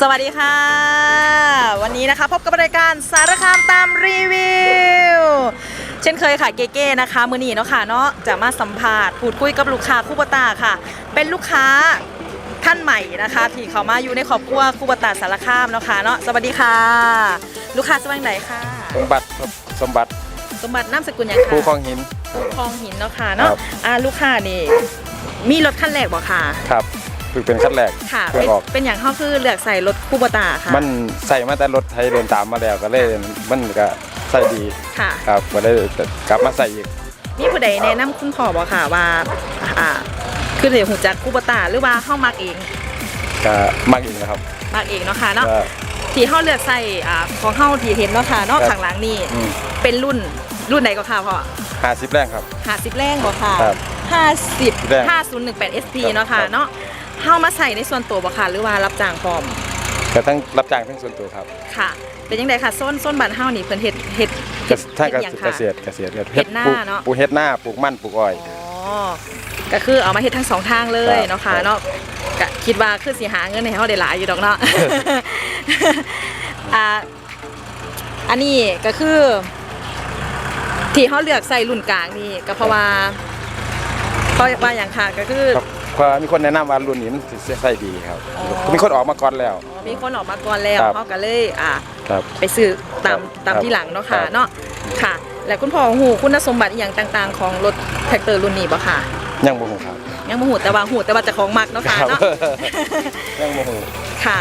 สวัสดีค่ะ วันนี้นะคะพบกับรายการสารคามตามรีวิว เช่นเคยค่ะเก๋ๆนะคะ มือนีเนาะค่ะเนาะจะมาสัมภาษณ์พูดคุยกับลูกค้าคู่บตาค่ะ เป็นลูกค้าท่านใหม่นะคะที่เขามาอยู่ในครอบครัวคู่บตาสารคามเนาะค่ะเนาะสวัสดีค่ะ ลูกค้าสวัสดีไหนค่ะ สมบัติครับสมบัติสมบัติน้ำสกุลหยังค่ะภูคลองหินภูคลองหินเนาะค่ะเนาะครับ อ่าลูกค้านี่มีรถคันแรกบ่ค่ะ ครับ คือเป็นขั้นแรกค่ะเพื่เป็อนออก เป็นอย่างเขาคือเลือกใส่รถคู่บตาค่ะ มันใส่มาแต่รถไทยเดินตามมาแล้วก็เลยมันก็ใส่ดีค่ะ ครับก็เลยกลับมาใส่อีกมีผู้ใดแนะนำคุณพ่อบ่ค่ะว่าอ่าคือเดี๋ยวหูจักคูปตาหรือว่าเข้ามักเองก็มากอีกนะครับมักเองเนาะค่ะเนาะก็ ที่เข้าเลือกใส่อ่าของเข้าที่เห็นเนาะค่ะเนอกครับ ข้างหลังนี่อืมเป็นรุ่นรุ่นไหนก็ค่ะพ่อ ห้าสิบแรงครับ50แรงบ่ค่ะครับ50แรง5018 SP ครับเนาะค่ะครับ เนาะ เข้ามาใส่ในส่วนตัวบ่ค่ะ หรือว่ารับจ้างพร้อมแต่ทั้งรับจ้างทั้งส่วนตัวครับค่ะ เป็นยังไงค่ะส้นส้นบ้านเฮานี่เพิ่นเฮ็ดเฮ็ดเกษถ้าเฮ็ดหยังเกค่ะ ษตรเกษตรเฮ็ดหน้าปลูกเนอะปลูกเฮ็ดหน้าปลูกมันปลูกอ้อย อ๋อก็คือเอามาเฮ็ดทั้งสองทางเลยครับเนาะค่ะครับเนาะก็คิดว่าคือสิหาเงินให้เฮาได้หลายอยู่ดอกเนาะ อ่าอันนี้ก็คือ ที่เขาเลือกใส่รุ่นกลางนี่ก็เพราะว่าเพราะว่าอย่างค่ะก็คือครับ เพราะมีคนแนะนำว่ารุ่นนี้มันสิใส่ดีครับอ๋อมีคนออกมาก่อนแล้ว มีคนออกมาก่อนแล้วครับเขาก็เลยอ่าครับไปซื้อตามครับตามที่หลังเนาะค่ะครับ เนาะค่ะ และคุณพ่อหูคุณสมบัติอหย่างต่าง ๆ ของรถแท็กเตอร์รุ่นนี้บ่ค่ะ ยังบ่ฮู้ครับ ยังบ่หูแต่ว่าหูแต่ว่าเจะของมักเนาะค่ะครับ เนาะ ยังบ่ฮู้ค่ะ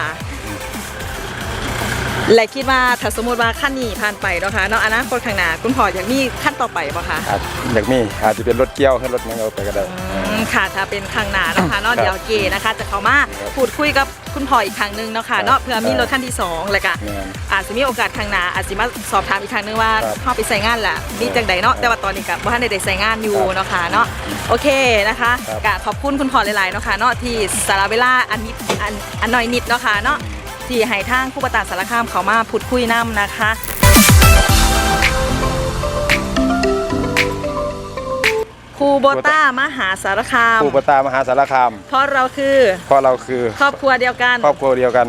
และคิดว่าถ้าสมมติว่าขั้นนี้ผ่านไปเนาะค่ะเนาะอนาคตข้างหน้าคุณพ่ออยากมีขั้นต่อไปบ่คะอาจอยากมีอาจจะเป็นรถเกี่ยวขึ้นรถยังเอาไปก็ได้อืมค่ะถ้าเป็นข้างหน้าเนาะคะเนาะครับเดี๋ยวเกนะคะ จะเข้ามาครับพูดคุยกับคุณพ่ออีกครั้งหนึงเนาะค่ะครับเนาะเพื่อมีครับรถขั้นที่สองแล้วก็ แม่น อาจจะมีโอกาสข้างหน้าอาจจะมาสอบถามอีกครั้งหนึงว่าครับเข้าไปใส่งานแหละดีจังใดเนาะครับแต่ว่าตอนนี้กับว่าท่านได้ใส่งานอยู่ครับเนาะค่ะเนาะโอเคนะคะครับ กะขอบคุณคุณพ่อหลายๆเนาะค่ะเนาะที่สาระเวลาอันนิดอันอันหน่อยนิดเนาะค่ะเนาะ ที่ให้ทางผู้ประตานสารคามเขามาพูดคุยนํนะคะครูโบต้ามหาสารคามผู้ประตามหาสารคาม เพราะเราคือเพราะเราคือครอบครัวเดียวกัน ครอบครัวเดียวกัน